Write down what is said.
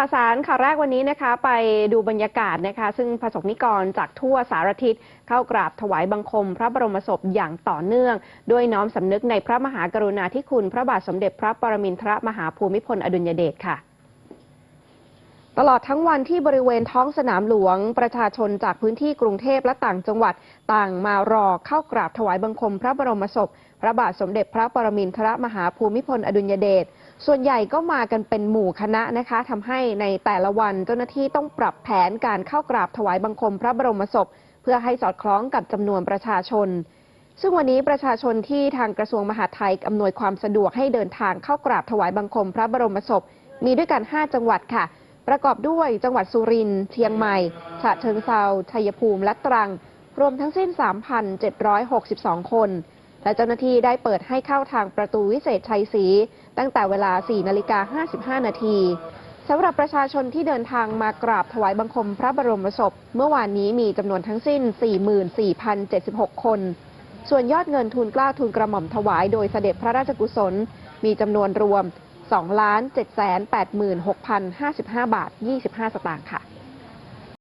ข่าวสารข่าวแรกวันนี้นะคะไปดูบรรยากาศนะคะ ซึ่งประสบนิกรจากทั่วสารทิศเข้ากราบถวายบังคม พระบรมศพอย่างต่อเนื่อง ด้วยน้อมสำนึกในพระมหากรุณาธิคุณ พระบาทสมเด็จพระปรมินทรมหาภูมิพลอดุลยเดชค่ะตลอดทั้งวันที่บริเวณท้องสนามหลวง ประชาชนจากพื้นที่กรุงเทพและต่างจังหวัด ต่างมารอเข้ากราบถวายบังคมพระบรมศพ พระบาทสมเด็จพระปรมินทรมหาภูมิพลอดุลยเดช ส่วนใหญ่ก็มากันเป็นหมู่คณะนะคะทำให้ในแต่ละวันเจ้าหน้าที่ต้องปรับแผนการเข้ากราบถวายบังคมพระบรมศพ เพื่อให้สอดคล้องกับจำนวนประชาชน ซึ่งวันนี้ประชาชนที่ทางกระทรวงมหาดไทยอำนวยความสะดวกให้เดินทางเข้ากราบถวายบังคมพระบรมศพ มีด้วยกัน 5 จังหวัดค่ะ ประกอบด้วยจังหวัดสุรินทร์เชียงใหม่ ฉะเชิงเซาชัยภูมิและตรัง รวมทั้งสิ้น 3,762 คน และเจ้าหน้าที่ได้เปิดให้เข้าทางประตูวิเศษชัยศรีตั้งแต่เวลา 4 นาฬิกา 55 นาทีสำหรับประชาชนที่เดินทางมากราบถวายบังคมพระบรมศพ เมื่อวานนี้มีจำนวนทั้งสิ้น 44,076 คน ส่วนยอดเงินทุนกล้าทุนกระหม่อมถวายโดยเสด็จพระราชกุศล มีจำนวนรวม 2 7 8 6 0 55 บาท 25 สตางค์ค่ะ